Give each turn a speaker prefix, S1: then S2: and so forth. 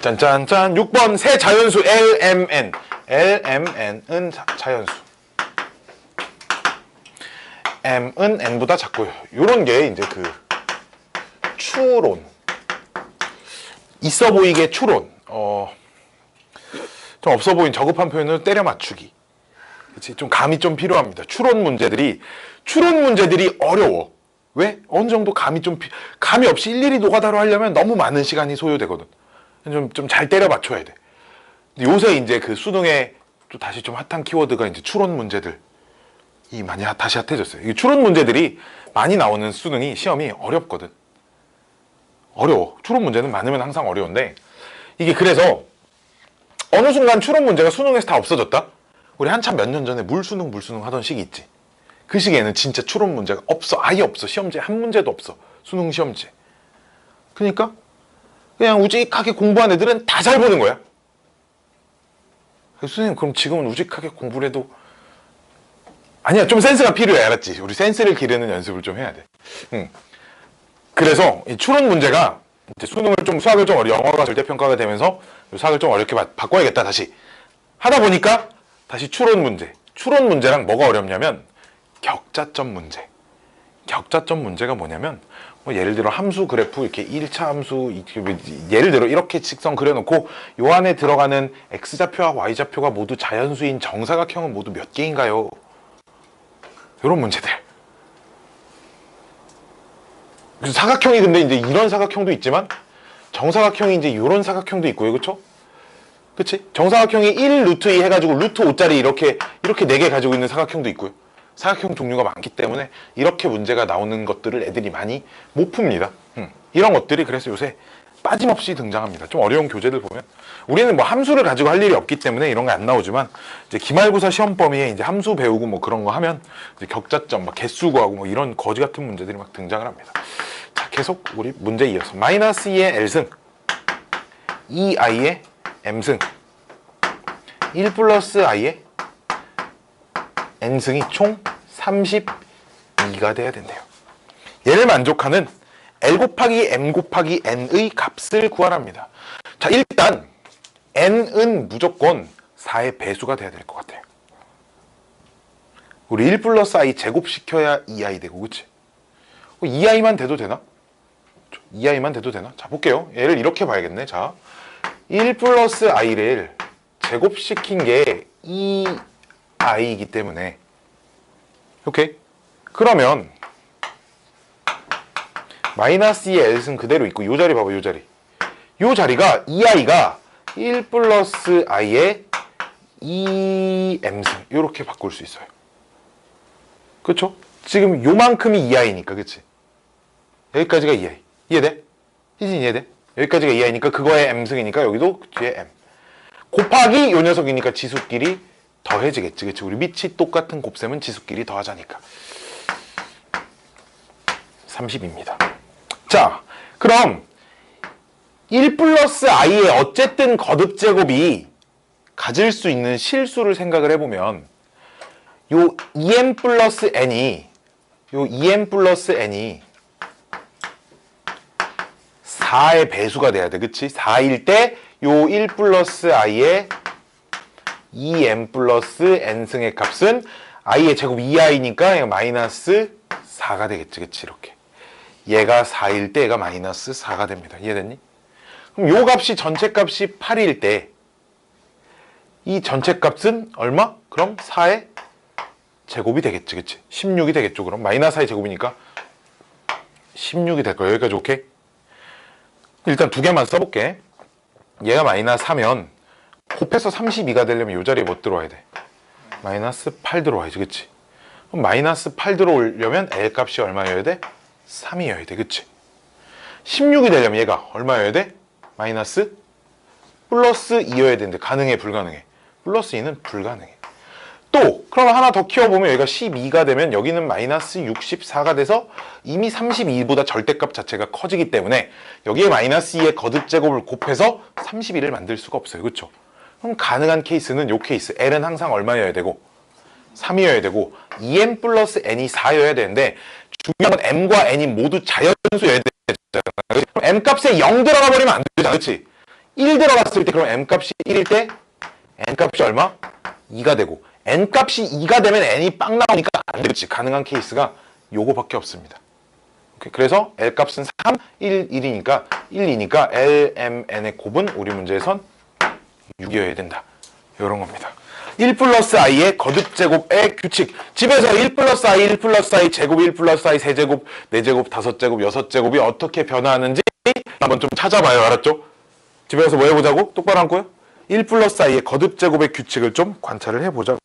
S1: 짠짠짠. 6번 새 자연수 LMN LMN은 자, 자연수. M은 N보다 작고요. 요런 게 이제 그 추론. 있어 보이게 추론. 어, 좀 없어 보인 저급한 표현으로 때려 맞추기. 그치? 좀 감이 좀 필요합니다. 추론 문제들이 추론 문제들이 어려워. 왜? 어느 정도 감이 좀 피- 감이 없이 일일이 노가다로 하려면 너무 많은 시간이 소요되거든 좀 좀 잘 때려 맞춰야 돼. 요새 이제 그 수능에 또 다시 좀 핫한 키워드가 이제 추론 문제들. 이 많이 핫- 다시 핫해졌어요. 이 추론 문제들이 많이 나오는 수능이 시험이 어렵거든. 어려워. 추론 문제는 많으면 항상 어려운데 이게 그래서 어느 순간 추론 문제가 수능에서 다 없어졌다? 우리 한참 몇 년 전에 물수능 물수능 하던 시기 있지. 그 시기에는 진짜 추론 문제가 없어. 아예 없어. 시험지 한 문제도 없어. 수능 시험지. 그러니까 그냥 우직하게 공부한 애들은 다 잘 보는 거야. 선생님 그럼 지금은 우직하게 공부를 해도 아니야 좀 센스가 필요해 알았지? 우리 센스를 기르는 연습을 좀 해야 돼. 응. 그래서 이 추론 문제가 이제 수능을 좀 수학을 좀 어려 영어가 절대평가가 되면서 수학을 좀 어렵게 바, 바꿔야겠다 다시 하다 보니까 다시 추론 문제 추론 문제랑 뭐가 어렵냐면 격자점 문제 격자점 문제가 뭐냐면 뭐 예를 들어 함수 그래프 이렇게 1차 함수 뭐 예를 들어 이렇게 직선 그려놓고 요 안에 들어가는 x좌표와 y좌표가 모두 자연수인 정사각형은 모두 몇 개인가요? 이런 문제들. 사각형이 근데 이제 이런 사각형도 있지만 정사각형이 이제 이런 사각형도 있고요, 그렇죠? 그치? 정사각형이 1 루트 2 해가지고 루트 5짜리 이렇게 이렇게 4개 가지고 있는 사각형도 있고요. 사각형 종류가 많기 때문에 이렇게 문제가 나오는 것들을 애들이 많이 못 풉니다. 음, 이런 것들이 그래서 요새 빠짐없이 등장합니다. 좀 어려운 교재들 보면 우리는 뭐 함수를 가지고 할 일이 없기 때문에 이런 게 안 나오지만 이제 기말고사 시험 범위에 이제 함수 배우고 뭐 그런 거 하면 격자점, 막 개수 구하고 뭐 이런 거지 같은 문제들이 막 등장을 합니다. 자, 계속 우리 문제 이어서 마이너스 2의 L승, 2i의 M승, 1 플러스 i의 n승이 총 32가 돼야 된대요. 얘를 만족하는 l 곱하기 m 곱하기 n의 값을 구하랍니다. 자, 일단 n은 무조건 4의 배수가 돼야 될 것 같아요. 우리 1 플러스 i 제곱시켜야 2i 되고, 그치? 2i만 돼도 되나? 2i만 돼도 되나? 자, 볼게요. 얘를 이렇게 봐야겠네. 자, 1 플러스 i를 제곱시킨 게 2i이기 때문에 오케이? 그러면 마이너스 2의 L승 그대로 있고 요 자리 봐봐 요 자리 요 자리가 2i가 1 플러스 i의 2m승 요렇게 바꿀 수 있어요 그쵸? 지금 요만큼이 2i니까 그치? 여기까지가 2i 이해돼? 희진 이해돼? 여기까지가 2i니까 그거의 m승이니까 여기도 뒤에 m 곱하기 요 녀석이니까 지수끼리 더해지겠지 그치? 우리 밑이 똑같은 곱셈은 지수끼리 더하자니까 30입니다 자 그럼 1 플러스 i의 어쨌든 거듭제곱이 가질 수 있는 실수를 생각을 해보면 요 2m 플러스 n이 요 2m 플러스 n이 4의 배수가 돼야 돼 그치? 4일 때 요 1 플러스 i의 2m 플러스 n승의 값은 i의 제곱 2i니까 마이너스 4가 되겠지 그치? 이렇게. 얘가 4일 때 얘가 마이너스 4가 됩니다. 이해됐니? 그럼 요 값이 전체 값이 8일 때 이 전체 값은 얼마? 그럼 4의 제곱이 되겠지 그치? 16이 되겠죠 그럼? 마이너스 4의 제곱이니까 16이 될 거예요. 여기까지 오케이? 일단 두 개만 써볼게. 얘가 마이너스 4면 곱해서 32가 되려면 이 자리에 뭐 들어와야 돼? 마이너스 8 들어와야지 그치? 그럼 마이너스 8 들어오려면 L 값이 얼마여야 돼? 3이어야 돼 그치? 16이 되려면 얘가 얼마여야 돼? 마이너스 플러스 2여야 되는데 가능해 불가능해? 플러스 2는 불가능해 또 그럼 하나 더 키워보면 여기가 12가 되면 여기는 마이너스 64가 돼서 이미 32보다 절대값 자체가 커지기 때문에 여기에 마이너스 2의 거듭제곱을 곱해서 31을 만들 수가 없어요 그렇죠? 그럼 가능한 케이스는 요 케이스 L은 항상 얼마여야 되고 3이어야 되고 2m 플러스 n이 4여야 되는데 중요한 건 m과 n이 모두 자연수여야 되잖아 그럼 m 값에 0 들어가 버리면 안 되잖아 그렇지? 1 들어갔을 때 그럼 m 값이 1일 때 n 값이 얼마? 2가 되고 n 값이 2가 되면 n이 빵 나오니까 안 되겠지. 가능한 케이스가 요거밖에 없습니다. 오케이. 그래서 L 값은 3, 1, 1이니까 1, 2니까 L, M, N의 곱은 우리 문제에선 6이어야 된다. 이런 겁니다. 1 플러스 i의 거듭 제곱의 규칙. 집에서 1 플러스 i, 1 플러스 i 제곱, 1 플러스 i 세제곱, 4제곱, 5제곱, 6제곱이 어떻게 변화하는지 한번 좀 찾아봐요. 알았죠? 집에서 뭐 해보자고? 똑바로 앉고요. 1 플러스 i의 거듭 제곱의 규칙을 좀 관찰을 해보자고요.